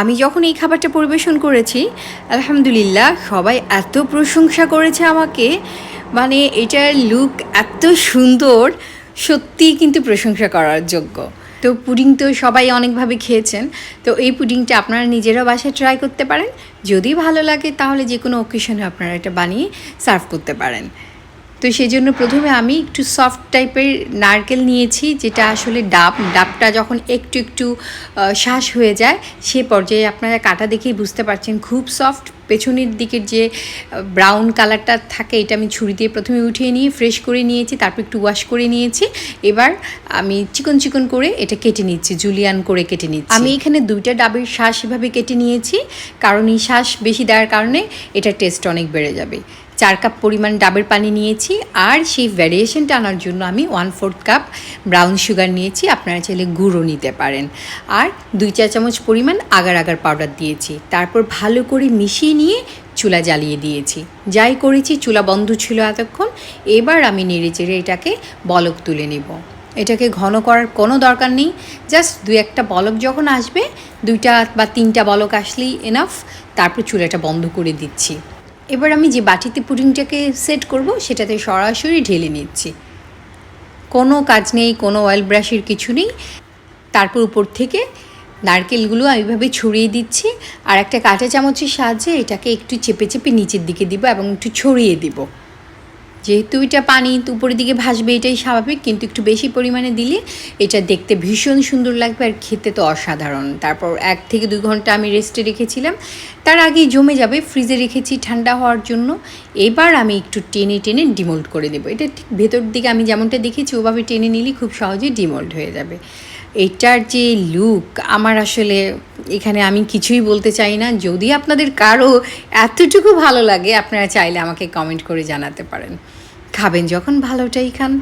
আমি যখন এই খাবারটা পরিবেশন করেছি, আলহামদুলিল্লাহ সবাই এত প্রশংসা করেছে আমাকে। মানে এটার লুক এত সুন্দর, সত্যিই কিন্তু প্রশংসা করার যোগ্য। তো পুডিং তো সবাই অনেকভাবে খেয়েছেন। তো এই পুডিংটা আপনারা নিজেরা বাসায় ট্রাই করতে পারেন। যদি ভালো লাগে তাহলে যে কোনো ওকেশনে আপনারা এটা বানিয়ে সার্ভ করতে পারেন। তো সেই জন্য প্রথমে আমি একটু সফট টাইপের নারকেল নিয়েছি, যেটা আসলে ডাব। ডাবটা যখন একটু একটু শ্বাস হয়ে যায়, সে পর্যায়ে আপনারা কাটা দেখেই বুঝতে পারছেন খুব সফট পেছনের দিকের যে ব্রাউন কালারটা থাকে, এটা আমি ছুরি দিয়ে প্রথমে উঠিয়ে নিয়ে ফ্রেশ করে নিয়েছি, তারপর একটু ওয়াশ করে নিয়েছি। এবার আমি চিকন চিকন করে এটা কেটে নিচ্ছি জুলিয়ান করে কেটে নিচ্ছি। আমি এখানে দুইটা ডাবের শ্বাস এভাবে কেটে নিয়েছি, কারণ এই শ্বাস বেশি দেওয়ার কারণে এটার টেস্ট অনেক বেড়ে যাবে। চার কাপ পরিমাণ ডাবের পানি নিয়েছি আর সেই ভ্যারিয়েশনটা আনার জন্য আমি one fourth cup brown sugar নিয়েছি, আপনারা চাইলে গুঁড়ো নিতে পারেন। আর দুই চা চামচ পরিমাণ আগার আগার পাউডার দিয়েছি। তারপর ভালো করে মিশিয়ে নিয়ে চুলা জ্বালিয়ে দিয়েছি। যাই করেছি, চুলা বন্ধ ছিল এতক্ষণ, এবার আমি নেড়ে চেড়ে এটাকে বলক তুলে নেব। এটাকে ঘন করার কোনো দরকার নেই জাস্ট দু একটা বলক যখন আসবে, দুইটা বা তিনটা বলক আসলেই এনাফ তারপর চুলাটা বন্ধ করে দিচ্ছি। এবার আমি যে বাটিতে পুডিংটাকে সেট করব, সেটাতে সরাসরি ঢেলে নিচ্ছি। কোনো কাজ নেই, কোনো অয়েল ব্রাশের কিছু নেই। তারপর উপর থেকে নারকেলগুলো আমি এভাবে ছড়িয়ে দিচ্ছি, আর একটা কাঁটা চামচের সাহায্যে এটাকে একটু চেপে চেপে নিচের দিকে দিব এবং একটু ছড়িয়ে দিব। যেহেতু এটা পানি তো উপরের দিকে ভাসবে, এটাই স্বাভাবিক, কিন্তু একটু বেশি পরিমাণে দিলে এটা দেখতে ভীষণ সুন্দর লাগবে আর খেতে তো অসাধারণ। তারপর এক থেকে দুই ঘণ্টা আমি রেস্টে রেখেছিলাম। তার আগেই জমে যাবে ফ্রিজে রেখেছি ঠান্ডা হওয়ার জন্য। এবার আমি একটু টেনে টেনে ডিমোল্ড করে দেবো। এটা ঠিক ভেতর দিকে আমি যেমনটা দেখেছি, ওভাবে টেনে নিলে খুব সহজেই ডিমোল্ড হয়ে যাবে। এটার যে লুক আমার আসলে এখানে আমি কিছুই বলতে চাই না। যদি আপনাদের কারও এতটুকু ভালো লাগে, আপনারা চাইলে আমাকে কমেন্ট করে জানাতে পারেন। খাবেন যখন ভালোটাই খান।